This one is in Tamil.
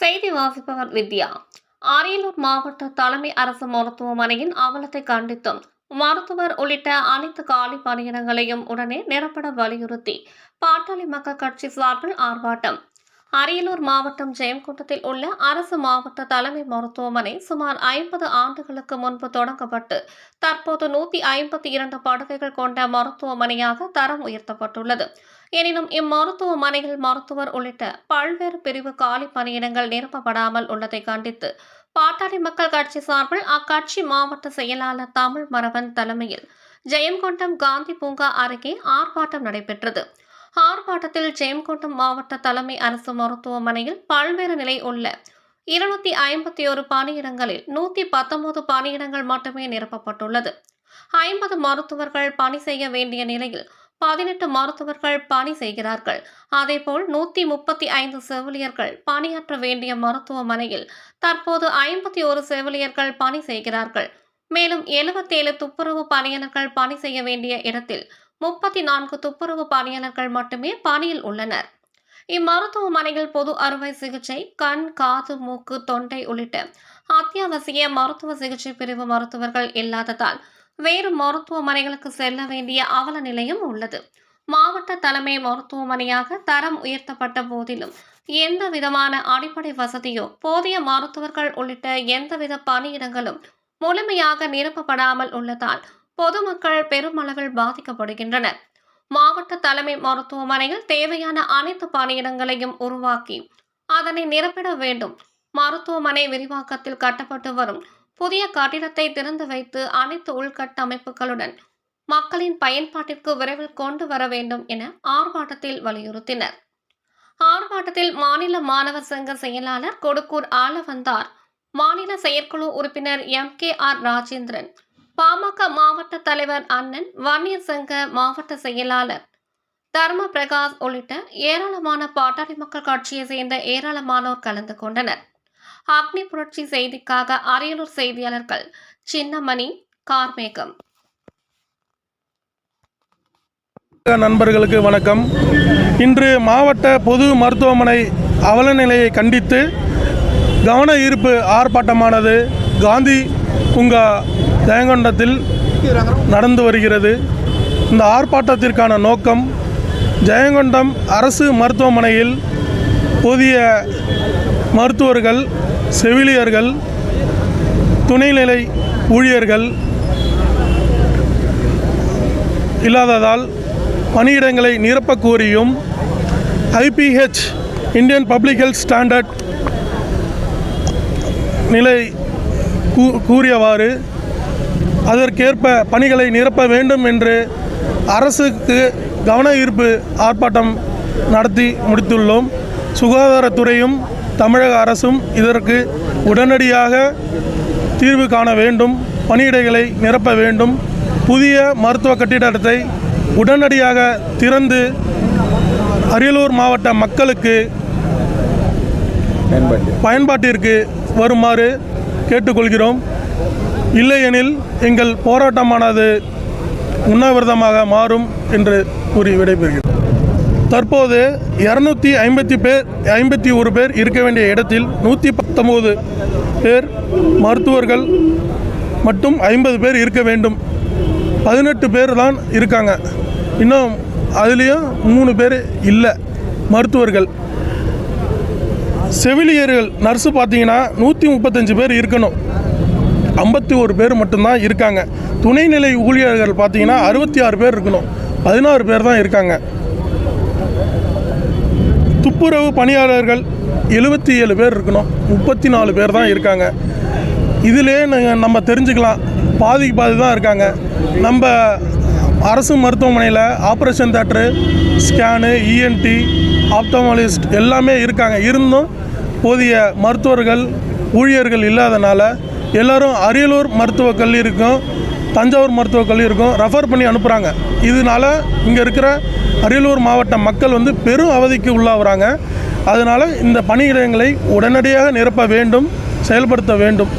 செய்தி வாசிப்பவர் வித்யா. அரியலூர் மாவட்ட தலைமை அரசு மருத்துவமனையின் அவலத்தை கண்டித்தும் மருத்துவர் உள்ளிட்ட அனைத்து காலி பணியிடங்களையும் உடனே நிரப்பட வலியுறுத்தி பாட்டாளி மக்கள் கட்சி சார்பில் ஆர்ப்பாட்டம். அரியலூர் மாவட்டம் ஜெயங்கொண்டத்தில் உள்ள அரசு மாவட்ட தலைமை மருத்துவமனை சுமார் ஐம்பது ஆண்டுகளுக்கு முன்பு தொடங்கப்பட்டு தற்போது நூற்றி ஐம்பத்தி இரண்டு படுக்கைகள் கொண்ட மருத்துவமனையாக தரம் உயர்த்தப்பட்டுள்ளது. எனினும் இம்மருத்துவமனையில் மருத்துவர் உள்ளிட்ட பல்வேறு பிரிவு காலி பணியிடங்கள் நிரப்பப்படாமல் உள்ளதை கண்டித்து பாட்டாளி மக்கள் கட்சி சார்பில் அக்கட்சி மாவட்ட செயலாளர் தமிழ் மரவன் தலைமையில் ஜெயங்கொண்டம் காந்தி பூங்கா அருகே ஆர்ப்பாட்டம் நடைபெற்றது. ஆர்ப்பாட்டத்தில் ஜெயங்கொண்டம் மாவட்ட தலைமை அரசு மருத்துவமனையில் பல்வேறு நிலை உள்ள இருநூத்தி ஐம்பத்தி ஒரு பணியிடங்களில் நூத்தி பத்தொன்பது பணியிடங்கள் மட்டுமே நிரப்பப்பட்டுள்ளது. ஐம்பது மருத்துவர்கள் பணி செய்ய வேண்டிய நிலையில் பதினெட்டு மருத்துவர்கள் பணி செய்கிறார்கள். அதேபோல் நூத்தி முப்பத்தி ஐந்து செவிலியர்கள் பணியாற்ற வேண்டிய மருத்துவமனையில் தற்போது ஐம்பத்தி ஒரு செவிலியர்கள் பணி செய்கிறார்கள். மேலும் எழுபத்தேழு துப்புரவு பணியாளர்கள் பணி செய்ய வேண்டிய இடத்தில் முப்பத்தி நான்கு துப்புரவு பணியாளர்கள் மட்டுமே பணியில் உள்ளனர். இம்மருத்துவமனையில் பொது அறுவை சிகிச்சை கண் காது மூக்கு தொண்டை உள்ளிட்ட அத்தியாவசிய மருத்துவ சிகிச்சை பிரிவு மருத்துவர்கள் இல்லாததால் வேறு மருத்துவமனைகளுக்கு செல்ல வேண்டிய அவல நிலையும் உள்ளது. மாவட்ட தலைமை மருத்துவமனையாக தரம் உயர்த்தப்பட்ட போதிலும் எந்த விதமான அடிப்படை வசதியோ போதிய மருத்துவர்கள் உள்ளிட்ட எந்தவித பணியிடங்களும் முழுமையாக நிரப்பப்படாமல் உள்ளதால் பொதுமக்கள் பெருமளவில் பாதிக்கப்படுகின்றனர். மாவட்ட தலைமை மருத்துவமனையில் தேவையான அனைத்து பணியிடங்களையும் உருவாக்கி அதனை நிரப்பிட வேண்டும். மருத்துவமனை விரிவாக்கத்தில் கட்டப்பட்டு வரும் புதிய கட்டிடத்தை திறந்து வைத்து அனைத்து உள்கட்டமைப்புகளுடன் மக்களின் பயன்பாட்டிற்கு விரைவில் கொண்டு வர வேண்டும் என ஆர்ப்பாட்டத்தில் வலியுறுத்தினர். ஆர்ப்பாட்டத்தில் மாநில மாணவர் சங்க செயலாளர் கொடுக்கூர் ஆலவந்தார் மாநில செயற்குழு உறுப்பினர் M. K. R. Rajendran PMK மாவட்ட தலைவர் அண்ணன் வன்னியர் சங்க மாவட்ட செயலாளர் தர்ம பிரகாஷ் உள்ளிட்ட ஏராளமான பாட்டாளி மக்கள் கட்சியை சேர்ந்த ஏராளமானோர் கலந்து கொண்டனர். அக்னி புரட்சி செய்திக்காக அரியலூர் செய்தியாளர்கள் சின்னமணி கார்மேகம். நண்பர்களுக்கு வணக்கம். இன்று மாவட்ட பொது மருத்துவமனை அவல நிலையை கண்டித்து கவன ஈர்ப்பு ஆர்ப்பாட்டமானது காந்தி பூங்கா ஜெயங்கொண்டத்தில் நடந்து வருகிறது. இந்த ஆர்ப்பாட்டத்திற்கான நோக்கம் ஜெயங்கொண்டம் அரசு மருத்துவமனையில் புதிய மருத்துவர்கள் செவிலியர்கள் துணைநிலை ஊழியர்கள் இல்லாததால் பணியிடங்களை நிரப்பக் கோரியும் IPH Indian public health standard நிலை கூ- கூறியவாறு அதற்கேற்ப பணிகளை நிரப்ப வேண்டும் என்று அரசுக்கு கவன ஈர்ப்பு ஆர்ப்பாட்டம் நடத்தி முடித்துள்ளோம். சுகாதாரத்துறையும் தமிழக அரசும் இதற்கு உடனடியாக தீர்வு காண வேண்டும் பணியிடைகளை நிரப்ப வேண்டும். புதிய மருத்துவ கட்டிடத்தை உடனடியாக திறந்து அரியலூர் மாவட்ட மக்களுக்கு பயன்பாட்டிற்கு வருமாறு கேட்டுக்கொள்கிறோம். இல்லையெனில் எங்கள் போராட்டமானது உண்ணாவிரதமாக மாறும் என்று கூறி விடைபெறுகிறோம். தற்போது இரநூத்தி ஐம்பத்தி பேர் ஐம்பத்தி ஒரு பேர் இருக்க வேண்டிய இடத்தில் நூற்றி பத்தொம்போது பேர் மருத்துவர்கள் மட்டும் ஐம்பது பேர் இருக்க வேண்டும். பதினெட்டு பேர் தான் இருக்காங்க. இன்னும் அதுலேயும் மூணு பேர் இல்லை மருத்துவர்கள். செவிலியர்கள் நர்ஸு பார்த்தீங்கன்னா நூற்றி முப்பத்தஞ்சு பேர் இருக்கணும். ஐம்பத்தி ஒரு பேர் மட்டும்தான் இருக்காங்க. துணைநிலை ஊழியர்கள் பார்த்தீங்கன்னா அறுபத்தி ஆறு பேர் இருக்கணும். பதினாறு பேர் தான் இருக்காங்க. துப்புரவு பணியாளர்கள் எழுபத்தி ஏழு பேர் இருக்கணும். முப்பத்தி நாலு பேர் தான் இருக்காங்க. இதிலே ந- நம்ம தெரிஞ்சுக்கலாம். பாதிக்கு பாதி தான் இருக்காங்க. நம்ம அரசு மருத்துவமனையில் operation theatre scan ENT ophthalmologist எல்லாமே இருக்காங்க. இருந்தும் போதிய மருத்துவர்கள் ஊழியர்கள் இல்லாதனால எல்லோரும் அரியலூர் மருத்துவக் கல்லூரிக்கும் தஞ்சாவூர் மருத்துவக் கல்லூரிக்கும் ரெஃபர் பண்ணி அனுப்புகிறாங்க இதனால இங்கே இருக்கிற அரியலூர் மாவட்ட மக்கள் வந்து பெரும் அவதிக்கு உள்ளாகிறாங்க. அதனால் இந்த பணியிடங்களை உடனடியாக நிரப்ப வேண்டும் செயல்படுத்த வேண்டும்.